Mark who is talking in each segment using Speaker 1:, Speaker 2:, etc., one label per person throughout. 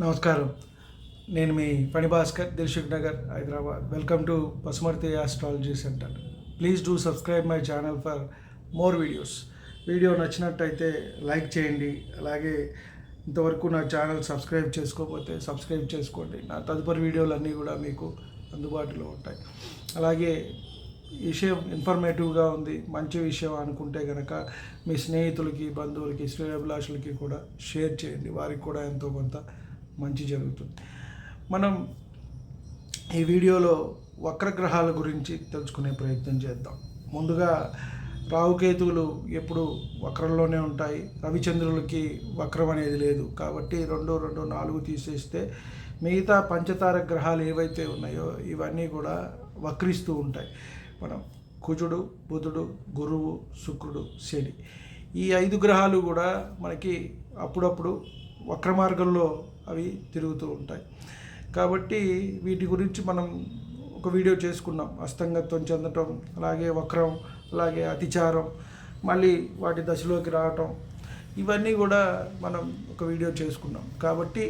Speaker 1: నమస్కారం. నేను మీ పని Bhaskar Dilsukh Nagar Hyderabad. Welcome to Pasumarthi astrology centre. Please do subscribe my channel for more videos. Video నచ్చినట్టయితే like చేయండి. అలాగే ఇంతవరకు నా ఛానల్ సబ్స్క్రైబ్ చేసుకోకపోతే సబ్స్క్రైబ్ చేసుకోండి. నా తదుపరి వీడియోలన్నీ కూడా మీకు అందుబాటులో ఉంటాయి. అలాగే విషయం ఇన్ఫర్మేటివ్గా ఉంది. మంచి విషయం అనుకుంటే కనుక మీ స్నేహితులకి బంధువులకి శ్రేయభిలాషులకి కూడా షేర్ చేయండి. వారికి కూడా ఎంతో కొంత మంచి జరుగుతుంది. మనం ఈ వీడియోలో వక్రగ్రహాల గురించి తెలుసుకునే ప్రయత్నం చేద్దాం. ముందుగా రావుకేతువులు ఎప్పుడు వక్రంలోనే ఉంటాయి. రవిచంద్రులకి వక్రం అనేది లేదు. కాబట్టి రెండు రెండు నాలుగు తీసేస్తే మిగతా పంచతార గ్రహాలు ఏవైతే ఉన్నాయో ఇవన్నీ కూడా వక్రిస్తూ ఉంటాయి. మనం కుజుడు బుధుడు గురువు శుక్రుడు శని ఈ ఐదు గ్రహాలు కూడా మనకి అప్పుడప్పుడు వక్ర మార్గంలో అవి తిరుగుతూ ఉంటాయి. కాబట్టి వీటి గురించి మనం ఒక వీడియో చేసుకున్నాం. అస్తంగత్వం చెందటం అలాగే వక్రం అలాగే అతిచారం మళ్ళీ వాటి దశలోకి రావటం ఇవన్నీ కూడా మనం ఒక వీడియో చేసుకున్నాం. కాబట్టి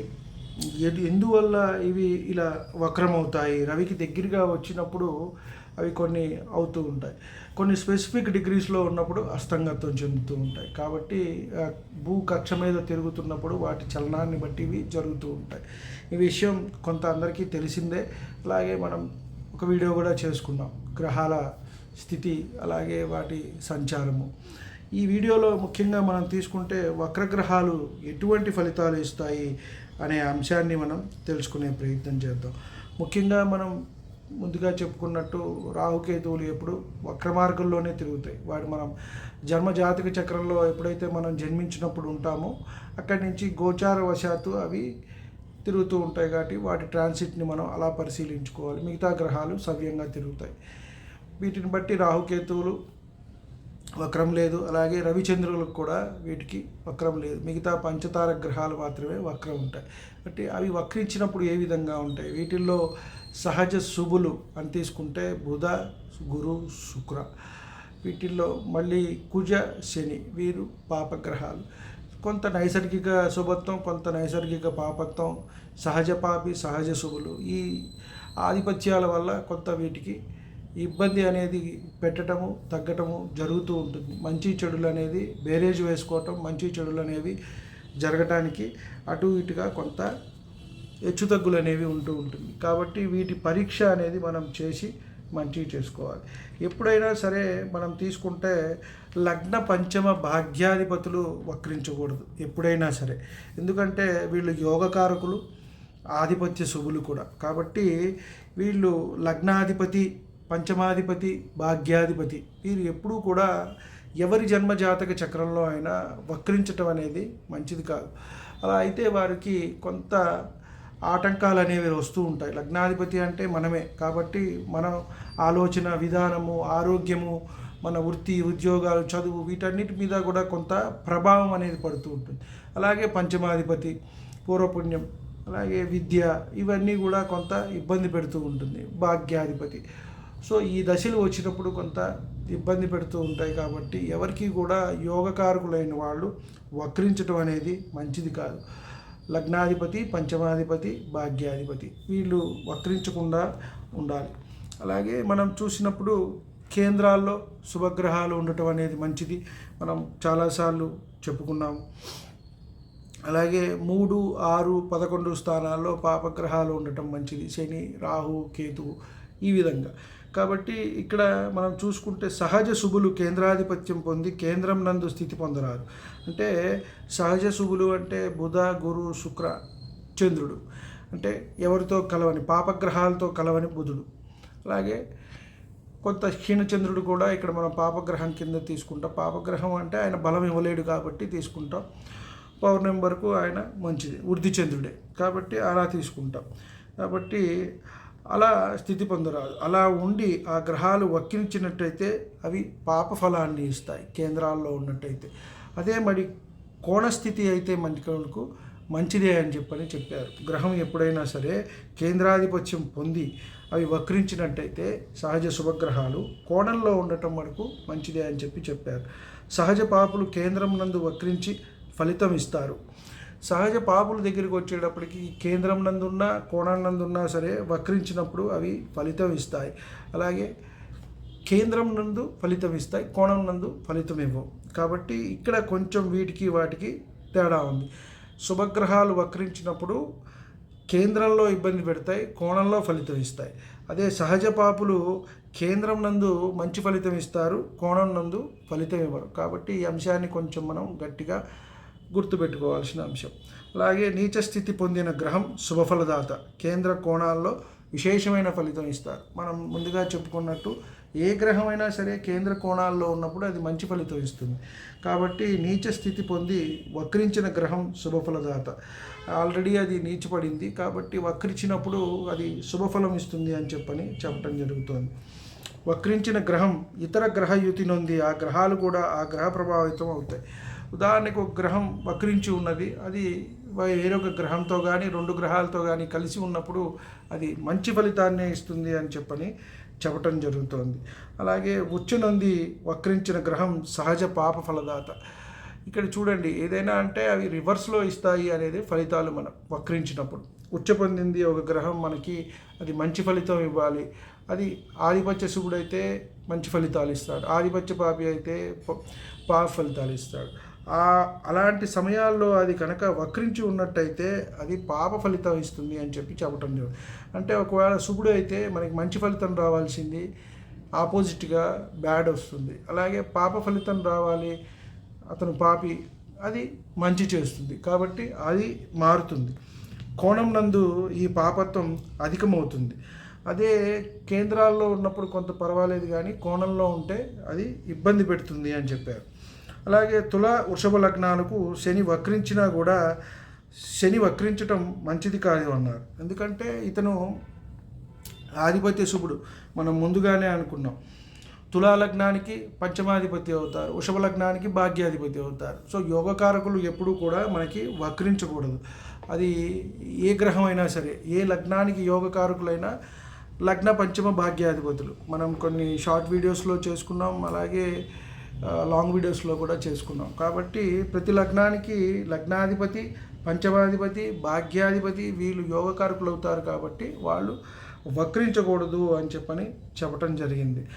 Speaker 1: ఎటు ఎందువల్ల ఇవి ఇలా వక్రమవుతాయి? రవికి దగ్గరగా వచ్చినప్పుడు అవి కొన్ని అవుతూ ఉంటాయి. కొన్ని స్పెసిఫిక్ డిగ్రీస్లో ఉన్నప్పుడు అస్తంగత్వం చెందుతూ ఉంటాయి. కాబట్టి భూ కక్ష మీద తిరుగుతున్నప్పుడు వాటి చలనాన్ని బట్టి ఇవి జరుగుతూ ఉంటాయి. ఈ విషయం కొంత అందరికీ తెలిసిందే. అలాగే మనం ఒక వీడియో కూడా చేసుకున్నాం. గ్రహాల స్థితి అలాగే వాటి సంచారము. ఈ వీడియోలో ముఖ్యంగా మనం తీసుకుంటే వక్రగ్రహాలు ఎటువంటి ఫలితాలు ఇస్తాయి? అనే అంశాన్ని మనం తెలుసుకునే ప్రయత్నం చేద్దాం. ముఖ్యంగా మనం ముందుగా చెప్పుకున్నట్టు రాహుకేతువులు ఎప్పుడు వక్రమార్గంలోనే తిరుగుతాయి. వాడు మనం జన్మ జాతక చక్రంలో ఎప్పుడైతే మనం జన్మించినప్పుడు ఉంటామో అక్కడి నుంచి గోచార వశాత్తు అవి తిరుగుతూ ఉంటాయి కాబట్టి వాటి ట్రాన్సిట్ని మనం అలా పరిశీలించుకోవాలి. మిగతా గ్రహాలు సవ్యంగా తిరుగుతాయి. వీటిని బట్టి రాహుకేతువులు వక్రం లేదు. అలాగే రవిచంద్రులకు కూడా వీటికి వక్రం లేదు. మిగతా పంచతార గ్రహాలు మాత్రమే వక్రం ఉంటాయి. అంటే అవి వక్రించినప్పుడు ఏ విధంగా ఉంటాయి? వీటిల్లో సహజ శుభులు అని తీసుకుంటే బుధ గురు శుక్ర. వీటిల్లో మళ్ళీ కుజ శని వీరు పాపగ్రహాలు. కొంత నైసర్గిక శుభత్వం కొంత నైసర్గిక పాపత్వం సహజ పాపి సహజ శుభులు. ఈ ఆధిపత్యాల వల్ల కొంత వీటికి ఇబ్బంది అనేది పెట్టటము తగ్గటము జరుగుతూ ఉంటుంది. మంచి చెడులు అనేది బేరేజ్ వేసుకోవటం మంచి చెడులు అనేవి జరగటానికి అటు ఇటుగా కొంత హెచ్చుతగ్గులు అనేవి ఉంటూ ఉంటుంది. కాబట్టి వీటి పరీక్ష అనేది మనం చేసి మంచి చేసుకోవాలి. ఎప్పుడైనా సరే మనం తీసుకుంటే లగ్న పంచమ భాగ్యాధిపతులు వక్రించకూడదు ఎప్పుడైనా సరే. ఎందుకంటే వీళ్ళు యోగకారకులు ఆధిపత్య శుభులు కూడా. కాబట్టి వీళ్ళు లగ్నాధిపతి పంచమాధిపతి భాగ్యాధిపతి. వీరు ఎప్పుడూ కూడా ఎవరి జన్మజాతక చక్రంలో అయినా వక్రించటం అనేది మంచిది కాదు. అలా అయితే వారికి కొంత ఆటంకాలు అనేవి వస్తూ ఉంటాయి. లగ్నాధిపతి అంటే మనమే. కాబట్టి మనం ఆలోచన విధానము ఆరోగ్యము మన వృత్తి ఉద్యోగాలు చదువు వీటన్నిటి మీద కూడా కొంత ప్రభావం అనేది పడుతూ ఉంటుంది. అలాగే పంచమాధిపతి పూర్వపుణ్యం అలాగే విద్య ఇవన్నీ కూడా కొంత ఇబ్బంది పెడుతూ ఉంటుంది. భాగ్యాధిపతి. సో ఈ దశలు వచ్చినప్పుడు కొంత ఇబ్బంది పెడుతూ ఉంటాయి కాబట్టి ఎవరికి కూడా యోగకారకులైన వాళ్ళు వక్రించడం అనేది మంచిది కాదు. లగ్నాధిపతి పంచమాధిపతి భాగ్యాధిపతి వీళ్ళు వక్రించకుండా ఉండాలి. అలాగే మనం చూసినప్పుడు కేంద్రాల్లో శుభగ్రహాలు ఉండటం అనేది మంచిది. మనం చాలాసార్లు చెప్పుకున్నాము. అలాగే మూడు ఆరు పదకొండు స్థానాల్లో పాపగ్రహాలు ఉండటం మంచిది. శని రాహు కేతువు ఈ విధంగా. కాబట్టి ఇక్కడ మనం చూసుకుంటే సహజ శుభులు కేంద్రాధిపత్యం పొంది కేంద్రం నందు స్థితి పొందరారు అంటే సహజ శుభులు అంటే బుధ గురు శుక్ర చంద్రుడు. అంటే ఎవరితో కలవని పాపగ్రహాలతో కలవని బుధుడు. అలాగే కొంత క్షీణచంద్రుడు కూడా ఇక్కడ మనం పాపగ్రహం కింద తీసుకుంటాం. పాపగ్రహం అంటే ఆయన బలం ఇవ్వలేడు కాబట్టి తీసుకుంటాం. పౌర్ణమి వరకు ఆయన మంచిది వృద్ధి చంద్రుడే. కాబట్టి అలా తీసుకుంటాం. కాబట్టి అలా స్థితి పొందరాదు. అలా ఉండి ఆ గ్రహాలు వక్కించినట్టయితే అవి పాప ఫలాన్ని ఇస్తాయి కేంద్రాల్లో ఉన్నట్టయితే. అదే మరి కోణస్థితి అయితే మనకు మంచిదే అని చెప్పని చెప్పారు. గ్రహం ఎప్పుడైనా సరే కేంద్రాధిపత్యం పొంది అవి వక్రించినట్టయితే సహజ శుభగ్రహాలు కోణంలో ఉండటం వరకు మంచిదే అని చెప్పి చెప్పారు. సహజ పాపులు కేంద్రం నందు వక్రించి ఫలితం ఇస్తారు. సహజ పాపుల దగ్గరికి వచ్చేటప్పటికి కేంద్రం నందున్నా కోణం నందున్నా సరే వక్రించినప్పుడు అవి ఫలితం ఇస్తాయి. అలాగే కేంద్రం నందు ఫలితం ఇస్తాయి కోణం నందు ఫలితం ఇవ్వవు. కాబట్టి ఇక్కడ కొంచెం వీటికి వాటికి తేడా ఉంది. శుభగ్రహాలు వక్రించినప్పుడు కేంద్రంలో ఇబ్బంది పెడతాయి కోణంలో ఫలితం ఇస్తాయి. అదే సహజ పాపులు కేంద్రం నందు మంచి ఫలితం ఇస్తారు కోణం నందు ఫలితం ఇవ్వరు. కాబట్టి ఈ అంశాన్ని కొంచెం మనం గట్టిగా గుర్తుపెట్టుకోవాల్సిన అంశం. అలాగే నీచ స్థితి పొందిన గ్రహం శుభఫలదాత. కేంద్ర కోణాల్లో విశేషమైన ఫలితం ఇస్తారు. మనం ముందుగా చెప్పుకున్నట్టు ఏ గ్రహమైనా సరే కేంద్ర కోణాల్లో ఉన్నప్పుడు అది మంచి ఫలితం ఇస్తుంది. కాబట్టి నీచ స్థితి పొంది వక్రించిన గ్రహం శుభఫలదాత. ఆల్రెడీ అది నీచపడింది. కాబట్టి వక్రించినప్పుడు అది శుభఫలం ఇస్తుంది అని చెప్పని చెప్పడం జరుగుతుంది. వక్రించిన గ్రహం ఇతర గ్రహయుతి నొంది ఆ గ్రహాలు కూడా ఆ గ్రహ ప్రభావితం అవుతాయి. ఉదాహరణకు ఒక గ్రహం వక్రించి ఉన్నది అది వేరొక గ్రహంతో కానీ రెండు గ్రహాలతో కానీ కలిసి ఉన్నప్పుడు అది మంచి ఫలితాన్నే ఇస్తుంది అని చెప్పని చెప్పటం జరుగుతోంది. అలాగే ఉచ్చునంది వక్రించిన గ్రహం సహజ పాప ఫలదాత. ఇక్కడ చూడండి ఏదైనా అంటే అవి రివర్స్లో ఇస్తాయి అనేది ఫలితాలు మనం వక్రించినప్పుడు. ఉచ్చ పొందింది ఒక గ్రహం మనకి అది మంచి ఫలితం ఇవ్వాలి. అది ఆధిపత్య శుభుడు అయితే మంచి ఫలితాలు ఇస్తాడు. ఆధిపత్య పాపి అయితే పాప ఫలితాలు ఇస్తాడు. అలాంటి సమయాల్లో అది కనుక వక్రించి ఉన్నట్టయితే అది పాప ఫలితం ఇస్తుంది అని చెప్పి చెప్పటం జరుగుతుంది అంటే ఒకవేళ శుభుడు అయితే మనకి మంచి ఫలితం రావాల్సింది ఆపోజిట్గా బ్యాడ్ వస్తుంది. అలాగే పాప ఫలితం రావాలి అతను పాపి అది మంచి చేస్తుంది. కాబట్టి అది మారుతుంది. కోణం నందు ఈ పాపత్వం అధికమవుతుంది. అదే కేంద్రాల్లో ఉన్నప్పుడు కొంత పర్వాలేదు కానీ కోణంలో ఉంటే అది ఇబ్బంది పెడుతుంది అని చెప్పారు. అలాగే తుల వృషభ లగ్నాలకు శని వక్రించినా కూడా శని వక్రించటం మంచిది కాదు అన్నారు. ఎందుకంటే ఇతను ఆధిపత్య శుభుడు. మనం ముందుగానే అనుకున్నాం. తులా లగ్నానికి పంచమాధిపతి అవుతారు. వృషభ లగ్నానికి భాగ్యాధిపతి అవుతారు. సో యోగకారకులు ఎప్పుడూ కూడా మనకి వక్రించకూడదు. అది ఏ గ్రహం అయినా సరే ఏ లగ్నానికి యోగకారకులైనా లగ్న పంచమ భాగ్యాధిపతులు. మనం కొన్ని షార్ట్ వీడియోస్లో చేసుకున్నాం. అలాగే లాంగ్ వీడియోస్లో కూడా చేసుకున్నాం. కాబట్టి ప్రతి లగ్నానికి లగ్నాధిపతి పంచమాధిపతి భాగ్యాధిపతి వీళ్ళు యోగకారకులు అవుతారు కాబట్టి వాళ్ళు వక్రించకూడదు అని చెప్పని చెప్పటం జరిగింది.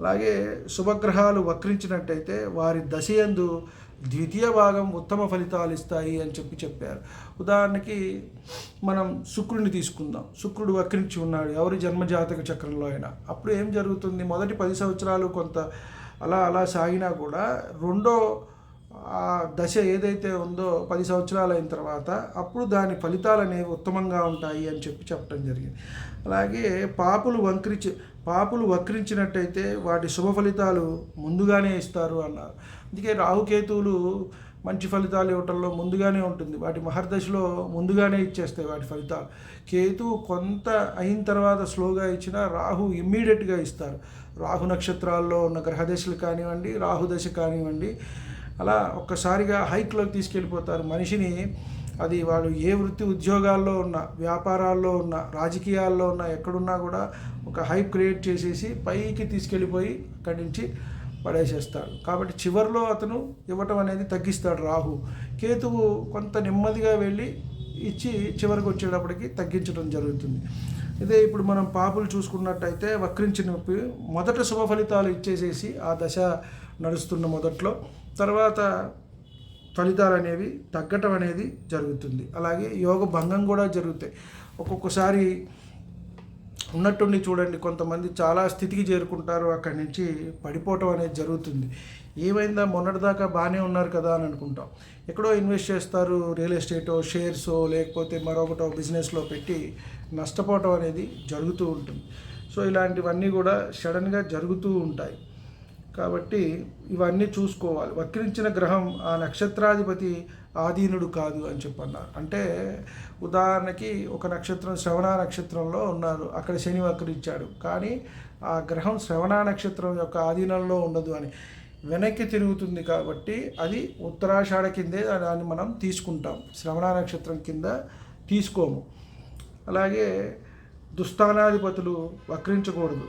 Speaker 1: అలాగే శుభగ్రహాలు వక్రించినట్టయితే వారి దశయందు ద్వితీయ భాగం ఉత్తమ ఫలితాలు ఇస్తాయి అని చెప్పి చెప్పారు. ఉదాహరణకి మనం శుక్రుడిని తీసుకుందాం. శుక్రుడు వక్రించి ఉన్నాడు. ఎవరి జన్మజాతక చక్రంలో అయినా. అప్పుడు ఏం జరుగుతుంది? మొదటి పది సంవత్సరాలు కొంత అలా అలా సాగినా కూడా రెండో ఆ దశ ఏదైతే ఉందో పది సంవత్సరాలు అయిన తర్వాత అప్పుడు దాని ఫలితాలు అనేవి ఉత్తమంగా ఉంటాయి అని చెప్పి చెప్పడం జరిగింది. అలాగే పాపులు వంకరించి పాపులు వక్రించినట్టయితే వాటి శుభ ఫలితాలు ముందుగానే ఇస్తారు అన్నారు. అందుకే రాహుకేతువులు మంచి ఫలితాలు ఇవ్వటంలో ముందుగానే ఉంటుంది. వాటి మహర్దశలో ముందుగానే ఇచ్చేస్తాయి వాటి ఫలితాలు. కేతు కొంత అయిన తర్వాత స్లోగా ఇచ్చినా రాహు ఇమ్మీడియట్గా ఇస్తారు. రాహు నక్షత్రాల్లో ఉన్న గ్రహదశలు కానివ్వండి రాహు దశ కానివ్వండి అలా ఒక్కసారిగా హైక్లోకి తీసుకెళ్ళిపోతారు. మనిషిని అది వాళ్ళు ఏ వృత్తి ఉద్యోగాల్లో ఉన్న వ్యాపారాల్లో ఉన్న రాజకీయాల్లో ఉన్న ఎక్కడున్నా కూడా ఒక హైప్ క్రియేట్ చేసేసి పైకి తీసుకెళ్ళిపోయి అక్కడి నుంచి పడేసేస్తాడు. కాబట్టి చివరిలో అతను ఇవ్వటం అనేది తగ్గిస్తాడు రాహు. కేతువు కొంత నెమ్మదిగా వెళ్ళి ఇచ్చి చివరికి వచ్చేటప్పటికి తగ్గించడం జరుగుతుంది. ఇదే ఇప్పుడు మనం పాపులు చూసుకున్నట్టయితే వక్రించినప్పుడు మొదట శుభ ఫలితాలు ఇచ్చేసేసి ఆ దశ నడుస్తున్న మొదట్లో తర్వాత ఫలితాలు అనేవి తగ్గటం అనేది జరుగుతుంది. అలాగే యోగ భంగం కూడా జరుగుతాయి. ఒక్కొక్కసారి ఉన్నట్టుండి చూడండి కొంతమంది చాలా స్థితికి చేరుకుంటారు అక్కడి నుంచి పడిపోవటం అనేది జరుగుతుంది. ఏమైందా? మొన్నటిదాకా బాగానే ఉన్నారు కదా అని అనుకుంటాం. ఎక్కడో ఇన్వెస్ట్ చేస్తారు రియల్ ఎస్టేటో షేర్సో లేకపోతే మరొకటో బిజినెస్లో పెట్టి నష్టపోవటం అనేది జరుగుతూ ఉంటుంది. సో ఇలాంటివన్నీ కూడా సడన్గా జరుగుతూ ఉంటాయి. కాబట్టి ఇవన్నీ చూసుకోవాలి. వక్రించిన గ్రహం ఆ నక్షత్రాధిపతి ఆధీనుడు కాదు అని చెప్పన్నారు. అంటే ఉదాహరణకి ఒక నక్షత్రం శ్రవణ నక్షత్రంలో ఉన్నారు. అక్కడ శని వక్రించాడు కానీ ఆ గ్రహం శ్రవణ నక్షత్రం యొక్క ఆధీనంలో ఉండదు అని. వెనక్కి తిరుగుతుంది కాబట్టి అది ఉత్తరాషాఢ కిందే దాన్ని మనం తీసుకుంటాం. శ్రవణ నక్షత్రం కింద తీసుకోము. అలాగే దుస్థానాధిపతులు వక్రించకూడదు.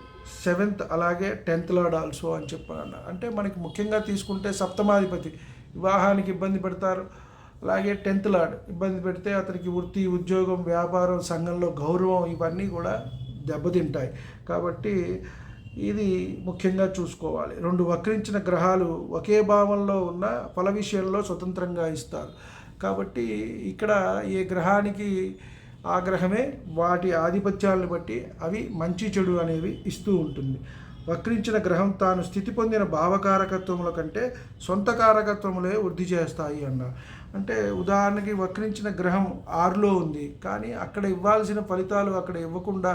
Speaker 1: సెవెంత్ అలాగే టెన్త్ లార్డ్ ఆల్సో అని చెప్పాను అంటే మనకి ముఖ్యంగా తీసుకుంటే సప్తమాధిపతి. వివాహానికి ఇబ్బంది పెడతారు. అలాగే టెన్త్ లాడ్ ఇబ్బంది పెడితే అతనికి వృత్తి ఉద్యోగం వ్యాపారం సంఘంలో గౌరవం ఇవన్నీ కూడా దెబ్బతింటాయి. కాబట్టి ఇది ముఖ్యంగా చూసుకోవాలి. రెండు వక్రించిన గ్రహాలు ఒకే భావంలో ఉన్న ఫల విషయంలో స్వతంత్రంగా ఇస్తారు. కాబట్టి ఇక్కడ ఏ గ్రహానికి ఆ గ్రహమే వాటి ఆధిపత్యాలను బట్టి అవి మంచి చెడు అనేవి ఇస్తూ ఉంటుంది. వక్రించిన గ్రహం తాను స్థితి పొందిన భావకారకత్వముల కంటే సొంత కారకత్వములే వృద్ధి చేస్తాయి అన్నారు. అంటే ఉదాహరణకి వక్రించిన గ్రహం ఆరులో ఉంది కానీ అక్కడ ఇవ్వాల్సిన ఫలితాలు అక్కడ ఇవ్వకుండా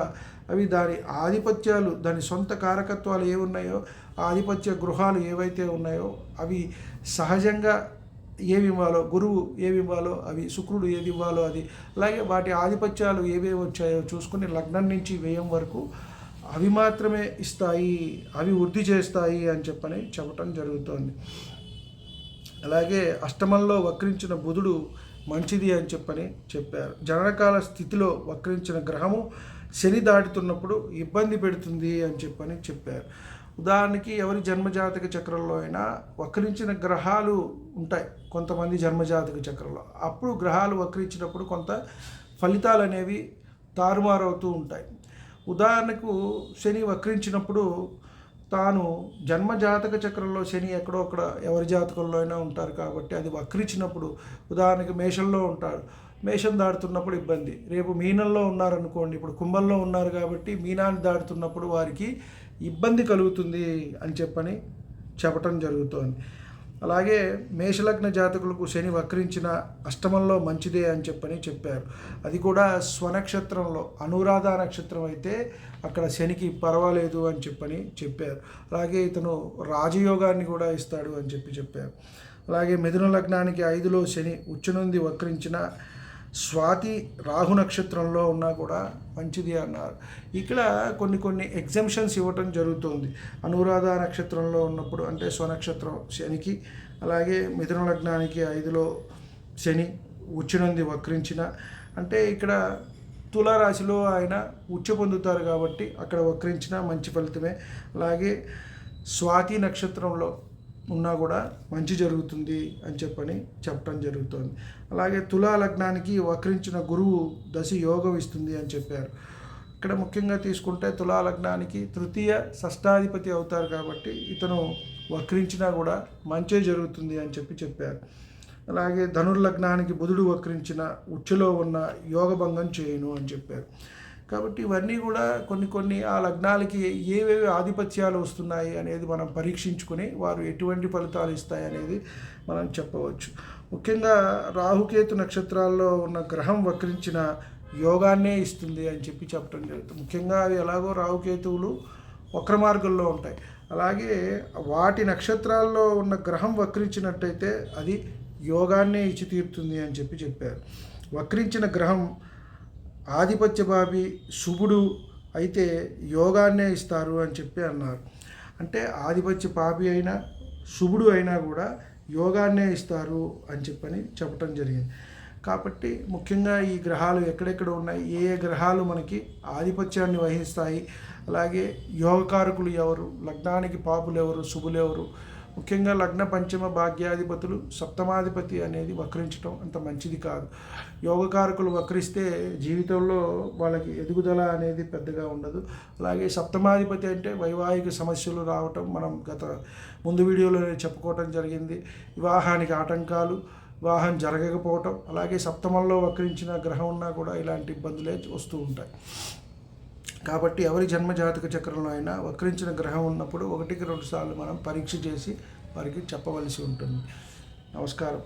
Speaker 1: అవి దాని ఆధిపత్యాలు దాని సొంత కారకత్వాలు ఏమున్నాయో ఆధిపత్య గృహాలు ఏవైతే ఉన్నాయో అవి సహజంగా ఏమి ఇవ్వాలో గురువు ఏమి ఇవ్వాలో అవి శుక్రుడు ఏది ఇవ్వాలో అది అలాగే వాటి ఆధిపత్యాలు ఏవేవి వచ్చాయో చూసుకుని లగ్నం నుంచి వ్యయం వరకు అవి మాత్రమే ఇస్తాయి అవి వృద్ధి చేస్తాయి అని చెప్పని చెప్పటం జరుగుతోంది. అలాగే అష్టమంలో వక్రించిన బుధుడు మంచిది అని చెప్పని చెప్పారు. జనరకాల స్థితిలో వక్రించిన గ్రహము శని దాటుతున్నప్పుడు ఇబ్బంది పెడుతుంది అని చెప్పని చెప్పారు. ఉదాహరణకి ఎవరి జన్మజాతక చక్రంలో అయినా వక్రించిన గ్రహాలు ఉంటాయి కొంతమంది జన్మజాతక చక్రంలో. అప్పుడు గ్రహాలు వక్రించినప్పుడు కొంత ఫలితాలు అనేవి తారుమారవుతూ ఉంటాయి. ఉదాహరణకు శని వక్రించినప్పుడు తాను జన్మ జాతక చక్రంలో శని ఎక్కడో అక్కడ ఎవరి జాతకంలో అయినా ఉంటారు కాబట్టి అది వక్రించినప్పుడు ఉదాహరణకి మేషంలో ఉంటారు మేషం దాడుతున్నప్పుడు ఇబ్బంది. రేపు మీనంలో ఉన్నారనుకోండి ఇప్పుడు కుంభంలో ఉన్నారు కాబట్టి మీనాన్ని దాడుతున్నప్పుడు వారికి ఇబ్బంది కలుగుతుంది అని చెప్పని చెప్పటం జరుగుతోంది. అలాగే మేషలగ్న జాతకులకు శని వక్రించిన అష్టమంలో మంచిదే అని చెప్పని చెప్పారు. అది కూడా స్వనక్షత్రంలో అనురాధ నక్షత్రం అయితే అక్కడ శనికి పర్వాలేదు అని చెప్పని చెప్పారు. అలాగే ఇతను రాజయోగాన్ని కూడా ఇస్తాడు అని చెప్పి చెప్పారు. అలాగే మిథున లగ్నానికి ఐదులో శని ఉచ్చనుంది వక్రించిన స్వాతి రాహు నక్షత్రంలో ఉన్నా కూడా మంచిది అన్నారు. ఇక్కడ కొన్ని కొన్ని ఎగ్జంప్షన్స్ ఇవ్వటం జరుగుతుంది. అనురాధ నక్షత్రంలో ఉన్నప్పుడు అంటే స్వనక్షత్రం శనికి అలాగే మిథున లగ్నానికి ఐదులో శని ఉచ్చినంది వక్రించిన. అంటే ఇక్కడ తులారాశిలో ఆయన ఉచ్చ పొందుతారు కాబట్టి అక్కడ వక్రించిన మంచి ఫలితమే. అలాగే స్వాతి నక్షత్రంలో ఉన్నా కూడా మంచి జరుగుతుంది అని చెప్పని చెప్పడం జరుగుతుంది. అలాగే తులా లగ్నానికి వక్రించిన గురువు దశ యోగం ఇస్తుంది అని చెప్పారు. ఇక్కడ ముఖ్యంగా తీసుకుంటే తులా లగ్నానికి తృతీయ షష్టాధిపతి అవుతారు కాబట్టి ఇతను వక్రించినా కూడా మంచే జరుగుతుంది అని చెప్పి చెప్పారు. అలాగే ధనుర్లగ్నానికి బుధుడు వక్రించిన ఉచ్చులో ఉన్న యోగభంగం చేయను అని చెప్పారు. కాబట్టి ఇవన్నీ కూడా కొన్ని కొన్ని ఆ లగ్నాలకి ఏవేవి ఆధిపత్యాలు వస్తున్నాయి అనేది మనం పరీక్షించుకొని వారు ఎటువంటి ఫలితాలు ఇస్తాయి అనేది మనం చెప్పవచ్చు. ముఖ్యంగా రాహుకేతు నక్షత్రాల్లో ఉన్న గ్రహం వక్రించిన యోగాన్నే ఇస్తుంది అని చెప్పి చెప్పడం జరుగుతుంది. ముఖ్యంగా అవి ఎలాగో రాహుకేతువులు వక్ర మార్గంలో ఉంటాయి. అలాగే వాటి నక్షత్రాల్లో ఉన్న గ్రహం వక్రించినట్టయితే అది యోగాన్నే ఇచ్చి తీరుతుంది అని చెప్పి చెప్పారు. వక్రించిన గ్రహం ఆధిపత్య బాబి శుభుడు అయితే యోగాన్నే ఇస్తారు అని చెప్పి అన్నారు. అంటే ఆధిపత్య పాపి అయినా శుభుడు అయినా కూడా యోగాన్నే ఇస్తారు అని చెప్పని చెప్పటం జరిగింది. కాబట్టి ముఖ్యంగా ఈ గ్రహాలు ఎక్కడెక్కడ ఉన్నాయి ఏ ఏ గ్రహాలు మనకి ఆధిపత్యాన్ని వహిస్తాయి అలాగే యోగకారకులు ఎవరు లగ్నానికి పాపులు ఎవరు శుభులు ఎవరు ముఖ్యంగా లగ్న పంచమ భాగ్యాధిపతులు సప్తమాధిపతి అనేది వక్రించడం అంత మంచిది కాదు. యోగకారకులు వక్రిస్తే జీవితంలో వాళ్ళకి ఎదుగుదల అనేది పెద్దగా ఉండదు. అలాగే సప్తమాధిపతి అంటే వైవాహిక సమస్యలు రావటం మనం గత ముందు వీడియోలో చెప్పుకోవటం జరిగింది. వివాహానికి ఆటంకాలు వివాహం జరగకపోవటం అలాగే సప్తమంలో వక్రించిన గ్రహం ఉన్నా కూడా ఇలాంటి ఇబ్బందులే వస్తూ ఉంటాయి. కాబట్టి ఎవరి జన్మజాతక చక్రంలో అయినా వక్రించిన గ్రహం ఉన్నప్పుడు ఒకటికి రెండు సార్లు మనం పరీక్ష చేసి వారికి చెప్పవలసి ఉంటుంది. నమస్కారం.